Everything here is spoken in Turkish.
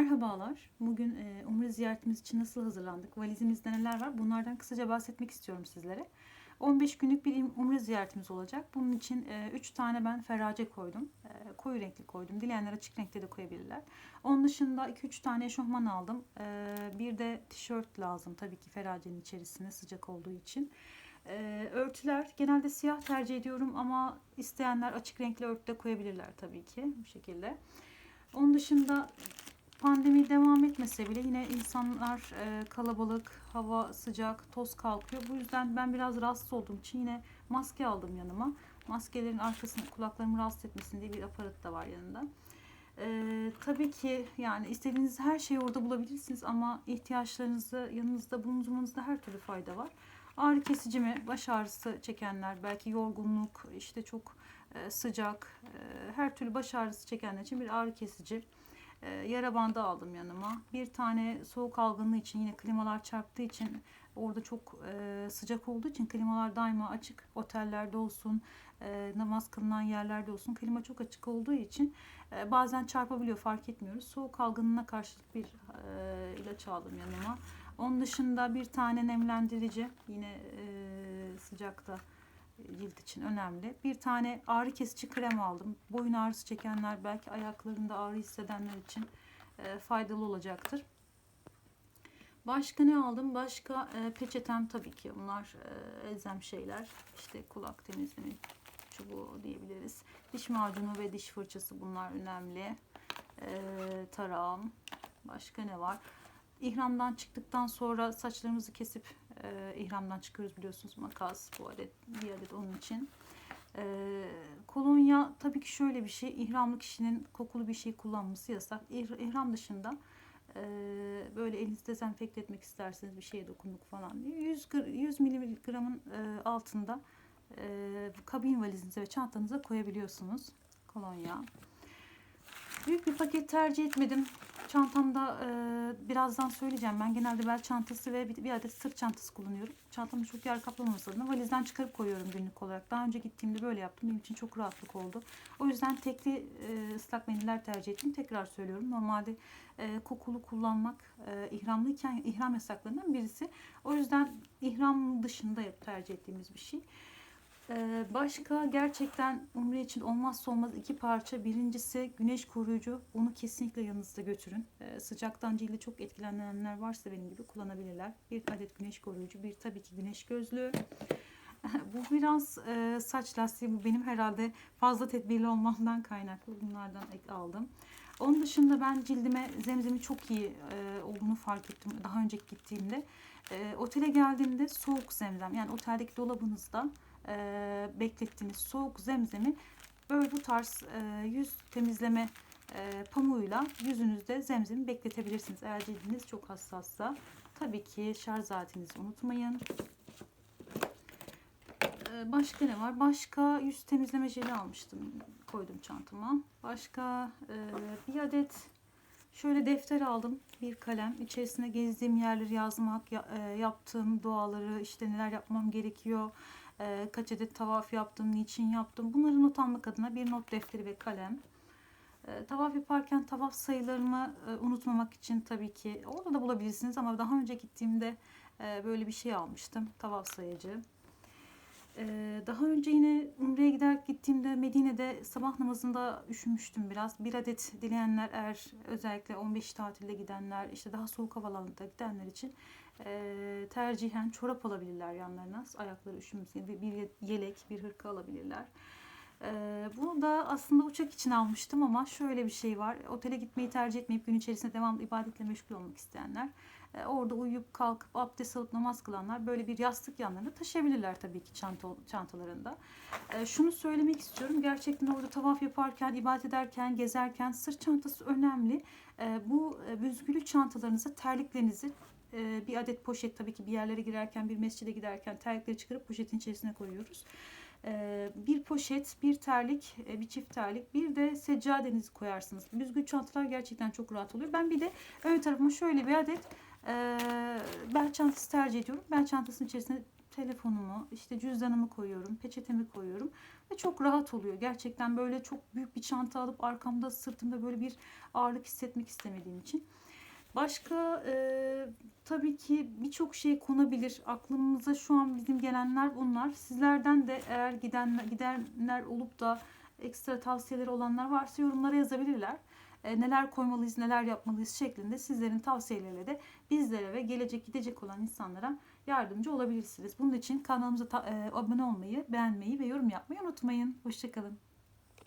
Merhabalar. Bugün e, Umre ziyaretimiz için nasıl hazırlandık? Valizimizde neler var? Bunlardan kısaca bahsetmek istiyorum sizlere. 15 günlük bir Umre ziyaretimiz olacak. Bunun için 3 tane ben ferace koydum. E, koyu renkli koydum. Dileyenler açık renkte de koyabilirler. Onun dışında 2-3 tane eşofman aldım. E, bir de tişört lazım tabii ki feracenin içerisine sıcak olduğu için. E, örtüler genelde siyah tercih ediyorum ama isteyenler açık renkli örtü de koyabilirler tabii ki bu şekilde. Onun dışında pandemi devam etmese bile yine insanlar e, kalabalık, hava sıcak, toz kalkıyor. Bu yüzden ben biraz rahatsız olduğum için yine maske aldım yanıma. Maskelerin arkasını kulaklarımı rahatsız etmesin diye bir aparat da var yanında. Ee, tabii ki yani istediğiniz her şeyi orada bulabilirsiniz ama ihtiyaçlarınızı yanınızda bulundurmanızda her türlü fayda var. Ağrı kesici mi, baş ağrısı çekenler, belki yorgunluk, işte çok e, sıcak, e, her türlü baş ağrısı çekenler için bir ağrı kesici. E, yara bandı aldım yanıma. Bir tane soğuk algınlığı için yine klimalar çarptığı için orada çok sıcak olduğu için klimalar daima açık. Otellerde olsun, namaz kılınan yerlerde olsun klima çok açık olduğu için bazen çarpabiliyor fark etmiyoruz. Soğuk algınlığına karşılık bir ilaç aldım yanıma. Onun dışında bir tane nemlendirici yine sıcakta cilt için önemli. Bir tane ağrı kesici krem aldım. Boyun ağrısı çekenler belki ayaklarında ağrı hissedenler için e, faydalı olacaktır. Başka ne aldım? Başka e, peçetem tabii ki bunlar e, elzem şeyler. İşte kulak temizleme çubuğu diyebiliriz. Diş macunu ve diş fırçası bunlar önemli. E, tarağım. Başka ne var? İhramdan çıktıktan sonra saçlarımızı kesip e, ihramdan çıkıyoruz biliyorsunuz makas bu adet bir adet onun için. E, kolonya tabii ki şöyle bir şey ihramlı kişinin kokulu bir şey kullanması yasak. İhram dışında e, böyle elinizi dezenfekte etmek isterseniz bir şeye dokunduk falan 100, 100 miligramın e, altında e, kabin valizinize ve çantanıza koyabiliyorsunuz kolonya. Büyük bir paket tercih etmedim. Çantamda e, birazdan söyleyeceğim. Ben genelde bel çantası ve bir, bir adet sırt çantası kullanıyorum. Çantamı çok yer kaplamaması adına valizden çıkarıp koyuyorum günlük olarak. Daha önce gittiğimde böyle yaptım. Benim için çok rahatlık oldu. O yüzden tekli e, ıslak mendiller tercih ettim. Tekrar söylüyorum. Normalde e, kokulu kullanmak e, ihramlıyken ihram yasaklarından birisi. O yüzden ihram dışında tercih ettiğimiz bir şey. Ee, başka gerçekten umre için olmazsa olmaz iki parça. Birincisi güneş koruyucu. Onu kesinlikle yanınızda götürün. Ee, sıcaktan cildi çok etkilenenler varsa benim gibi kullanabilirler. Bir adet güneş koruyucu. Bir tabii ki güneş gözlüğü. bu biraz e, saç lastiği. Bu benim herhalde fazla tedbirli olmamdan kaynaklı. Bunlardan aldım. Onun dışında ben cildime zemzemi çok iyi e, olduğunu fark ettim daha önceki gittiğimde. E, otele geldiğimde soğuk zemzem yani oteldeki dolabınızda e, beklettiğiniz soğuk zemzemi böyle bu tarz e, yüz temizleme e, pamuğuyla yüzünüzde zemzemi bekletebilirsiniz. Eğer cildiniz çok hassassa. Tabii ki şarj aletinizi unutmayın. E, başka ne var? Başka yüz temizleme jeli almıştım. Koydum çantama. Başka e, bir adet şöyle defter aldım. Bir kalem. İçerisine gezdiğim yerleri yazmak, ya, e, yaptığım duaları, işte neler yapmam gerekiyor e, kaç adet tavaf yaptım, niçin yaptım. Bunları not almak adına bir not defteri ve kalem. E, tavaf yaparken tavaf sayılarımı e, unutmamak için tabii ki orada da bulabilirsiniz ama daha önce gittiğimde e, böyle bir şey almıştım. Tavaf sayıcı. Ee, daha önce yine Umre'ye gider gittiğimde Medine'de sabah namazında üşümüştüm biraz. Bir adet dileyenler eğer özellikle 15 tatilde gidenler işte daha soğuk havalarda gidenler için e, tercihen çorap alabilirler yanlarına. Ayakları üşümesin. Bir, bir yelek, bir hırka alabilirler. Ee, bunu da aslında uçak için almıştım ama şöyle bir şey var. Otele gitmeyi tercih etmeyip gün içerisinde devamlı ibadetle meşgul olmak isteyenler. E, orada uyuyup kalkıp abdest alıp namaz kılanlar böyle bir yastık yanlarında taşıyabilirler tabii ki çanta, çantalarında. E, şunu söylemek istiyorum. Gerçekten orada tavaf yaparken, ibadet ederken, gezerken sırt çantası önemli. E, bu e, büzgülü çantalarınıza terliklerinizi e, bir adet poşet tabii ki bir yerlere girerken, bir mescide giderken terlikleri çıkarıp poşetin içerisine koyuyoruz. Ee, bir poşet, bir terlik, e, bir çift terlik, bir de seccadenizi koyarsınız. Büzgül çantalar gerçekten çok rahat oluyor. Ben bir de ön tarafıma şöyle bir adet e, bel çantası tercih ediyorum. Bel çantasının içerisine telefonumu, işte cüzdanımı koyuyorum, peçetemi koyuyorum ve çok rahat oluyor. Gerçekten böyle çok büyük bir çanta alıp arkamda sırtımda böyle bir ağırlık hissetmek istemediğim için. Başka e, tabii ki birçok şey konabilir. Aklımıza şu an bizim gelenler bunlar. Sizlerden de eğer gidenler, gidenler olup da ekstra tavsiyeleri olanlar varsa yorumlara yazabilirler. E, neler koymalıyız, neler yapmalıyız şeklinde sizlerin tavsiyeleriyle de bizlere ve gelecek gidecek olan insanlara yardımcı olabilirsiniz. Bunun için kanalımıza ta- e, abone olmayı, beğenmeyi ve yorum yapmayı unutmayın. Hoşçakalın.